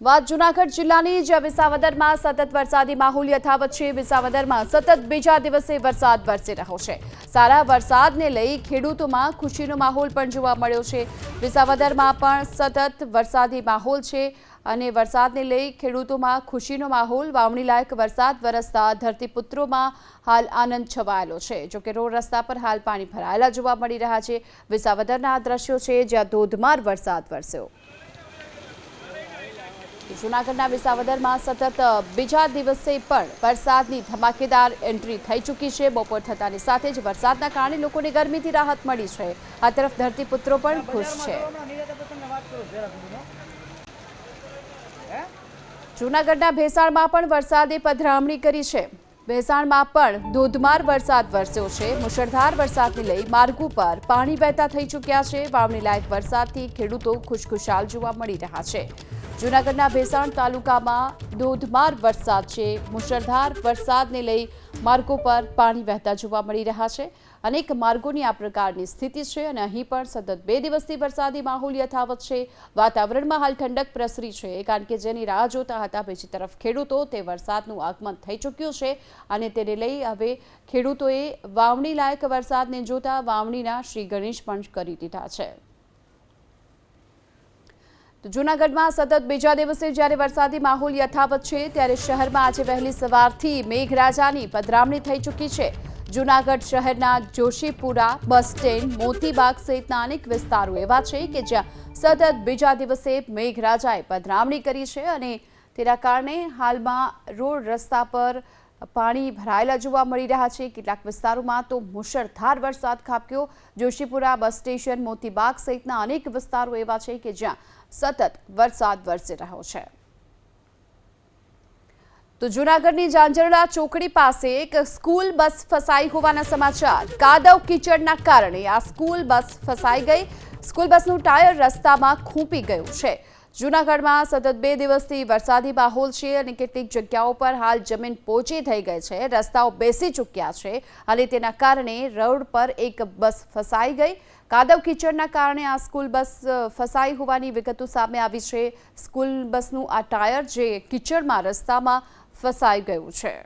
વાત જુનાગઢ જિલ્લાની, જ્યાં વિસાવદરમાં સતત વરસાદી માહોલ યથાવત છે. વિસાવદરમાં સતત બીજા દિવસે વરસાદ વરસી રહ્યો છે. સારા વરસાદને લઈ ખેડૂતોમાં ખુશીનો માહોલ પણ જોવા મળ્યો છે. વિસાવદરમાં પણ સતત વરસાદી માહોલ છે અને વરસાદને લઈ ખેડૂતોમાં ખુશીનો માહોલ. વાવણીલાયક વરસાદ વરસતા ધરતીપુત્રોમાં હાલ આનંદ છવાયેલો છે. જોકે રોડ રસ્તા પર હાલ પાણી ભરાયેલા જોવા મળી રહ્યા છે. વિસાવદરના આ દ્રશ્યો છે જ્યાં ધોધમાર વરસાદ વરસ્યો. જૂનાગઢના વિસાવદરમાં સતત બીજા દિવસે પણ વરસાદની ધમાકેદાર એન્ટ્રી થઈ ચૂકી છે. બપોર થતાની સાથે જ વરસાદના કારણે લોકોને ગરમીથી રાહત મળી છે. આ તરફ ધરતીપુત્રો પણ ખુશ છે. જૂનાગઢના ભેસાણમાં પણ વરસાદે પધરામણી કરી છે. ભેસાણમાં પણ ધોધમાર વરસાદ વરસ્યો છે. મુશળધાર વરસાદને લઈ માર્ગો પર પાણી વહેતા થઈ ચૂક્યા છે. વાવણી લાયક વરસાદથી ખેડૂતો ખુશખુશાલ જોવા મળી રહ્યા છે. જૂનાગઢના ભેસાણ તાલુકામાં ધોધમાર વરસાદ છે. મુશળધાર વરસાદને લઈ માર્ગો પર પાણી વહેતા જોવા મળી રહ્યા છે. અનેક માર્ગોની આ પ્રકારની સ્થિતિ છે અને અહીં પણ સતત બે દિવસથી વરસાદી માહોલ યથાવત છે. વાતાવરણમાં હાલ ઠંડક પ્રસરી છે, કારણ કે જેની રાહ જોતા હતા બીજી તરફ ખેડૂતો, તે વરસાદનું આગમન થઈ ચૂક્યું છે અને તેને લઈ હવે ખેડૂતોએ વાવણી લાયક વરસાદને જોતા વાવણીના શ્રી ગણેશ પણ કરી દીધા છે. જૂનાગઢમાં સતત બીજા દિવસે જ્યારે વરસાદી માહોલ યથાવત છે, ત્યારે શહેરમાં આજે વહેલી સવારથી મેઘરાજાની પધરામણી થઈ ચૂકી છે. જૂનાગઢ શહેરના જોશીપુરા, બસ સ્ટેન્ડ, મોતીબાગ સહિતના અનેક વિસ્તારો એવા છે કે જ્યાં સતત બીજા દિવસે મેઘરાજાએ પધરામણી કરી છે અને તેના કારણે હાલમાં રોડ રસ્તા પર પાણી ભરાયેલા જોવા મળી રહ્યા છે. કેટલાક વિસ્તારોમાં તો મુશળધાર વરસાદ ખાબક્યો. જોશીપુરા બસ સ્ટેશન, મોતીબાગ સહિતના અનેક વિસ્તારો એવા છે કે જ્યાં સતત વરસાદ વરસી રહ્યો છે. તો જૂનાગઢની જાંજરડા ચોકડી પાસે એક સ્કૂલ બસ ફસાઈ હોવાના સમાચાર. કાદવ કીચડના કારણે આ સ્કૂલ બસ ફસાઈ ગઈ. સ્કૂલ બસનું ટાયર રસ્તામાં ખૂંપી ગયું છે. જૂનાગઢમાં સતત બે દિવસથી વરસાદી માહોલ છે અને કેટલીક જગ્યાઓ પર હાલ જમીન પોચી થઈ ગઈ છે. રસ્તાઓ બેસી ચૂક્યા છે. અને તેના કારણે રોડ પર એક બસ ફસાઈ ગઈ. કાદવ કિચડના કારણે આ સ્કૂલ બસ ફસાઈ હોવાની વિગતો સામે આવી છે. સ્કૂલ બસનું આ ટાયર જે કિચડમાં રસ્તામાં ફસાઈ ગયું છે.